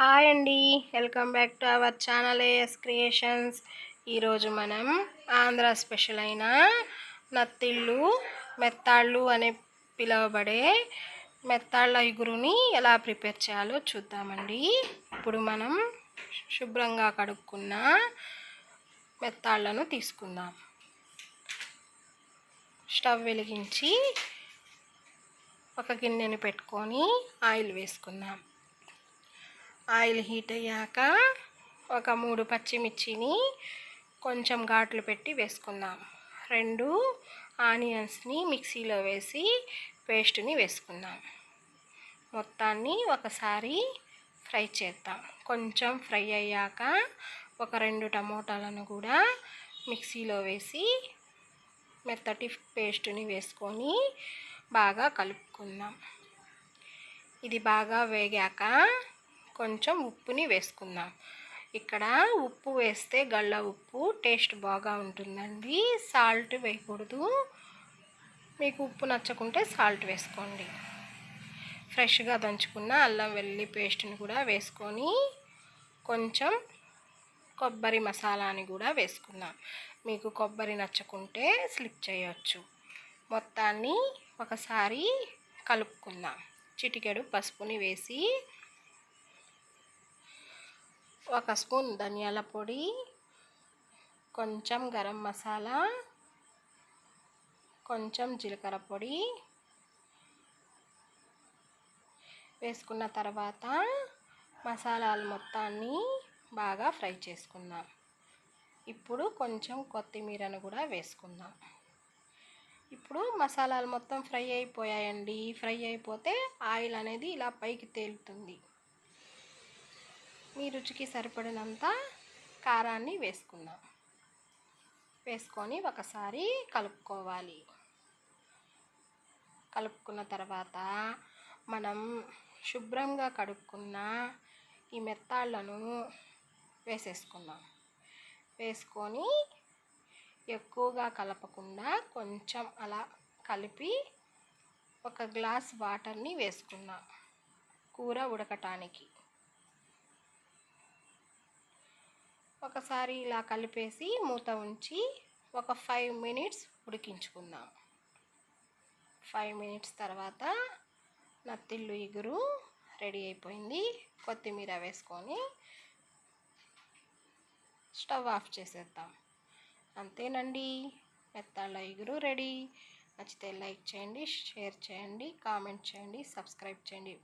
Hi అండి. Welcome back to our channel AS creations. ఈరోజు మనం ఆంధ్ర స్పెషల్ అయిన నత్తిళ్ళు మెత్తాళ్ళు అనే పిలువబడే మెత్తాళ్ళ ఇగురుని ఎలా ప్రిపేర్ చేయాలో చూద్దామండి. ఇప్పుడు మనం శుభ్రంగా కడుక్కున్న మెత్తాళ్ళను తీసుకుందాం. స్టవ్ వెలిగించి ఒక గిన్నెని పెట్టుకొని ఆయిల్ వేసుకుందాం. ఆయిల్ హీట్ అయ్యాక ఒక మూడు పచ్చిమిర్చిని కొంచెం ఘాట్లు పెట్టి వేసుకుందాం. రెండు ఆనియన్స్ని మిక్సీలో వేసి పేస్ట్ని వేసుకుందాం. మొత్తాన్ని ఒకసారి ఫ్రై చేద్దాం. కొంచెం ఫ్రై అయ్యాక ఒక రెండు టమోటాలను కూడా మిక్సీలో వేసి మెత్తటి పేస్ట్ని వేసుకొని బాగా కలుపుకుందాం. ఇది బాగా వేగాక కొంచెం ఉప్పుని వేసుకుందాం. ఇక్కడ ఉప్పు వేస్తే గళ్ళ ఉప్పు టేస్ట్ బాగా ఉంటుందండి. సాల్ట్ వేయకూడదు. మీకు ఉప్పు నచ్చకుంటే సాల్ట్ వేసుకోండి. ఫ్రెష్గా దంచుకున్న అల్లం వెల్లుల్లి పేస్ట్ని కూడా వేసుకొని కొంచెం కొబ్బరి మసాలాని కూడా వేసుకుందాం. మీకు కొబ్బరి నచ్చకుంటే స్లిప్ చేయవచ్చు మొత్తాన్ని ఒకసారి కలుపుకుందాం. చిటికెడు పసుపుని వేసి ఒక స్పూన్ ధనియాల పొడి కొంచెం గరం మసాలా కొంచెం జీలకర్ర పొడి వేసుకున్న తర్వాత మసాలాలు మొత్తాన్ని బాగా ఫ్రై చేసుకుందాం. ఇప్పుడు కొంచెం కొత్తిమీరను కూడా వేసుకుందాం. ఇప్పుడు మసాలాలు మొత్తం ఫ్రై అయిపోయాయండి. ఫ్రై అయిపోతే ఆయిల్ అనేది ఇలా పైకి తేలుతుంది. మీ రుచికి సరిపడినంత కారాన్ని వేసుకుందాం. వేసుకొని ఒకసారి కలుపుకోవాలి. కలుపుకున్న తర్వాత మనం శుభ్రంగా కడుక్కున్న ఈ మెత్తాళ్ళను వేసేసుకుందాం. వేసుకొని ఎక్కువగా కలపకుండా కొంచెం అలా కలిపి ఒక గ్లాస్ వాటర్ని వేసుకుందాం. కూర ఉడకటానికి. ఒకసారి ఇలా కలిపేసి మూత ఉంచి ఒక ఫైవ్ మినిట్స్ ఉడికించుకుందాం. ఫైవ్ మినిట్స్ తర్వాత నత్తిల్లు ఇగురు రెడీ అయిపోయింది. కొత్తిమీర వేసుకొని స్టవ్ ఆఫ్ చేసేద్దాం. అంతేనండి. మెత్తాళ్ళ ఇగురు రెడీ. నచ్చితే లైక్ చేయండి షేర్ చేయండి కామెంట్ చేయండి సబ్స్క్రైబ్ చేయండి.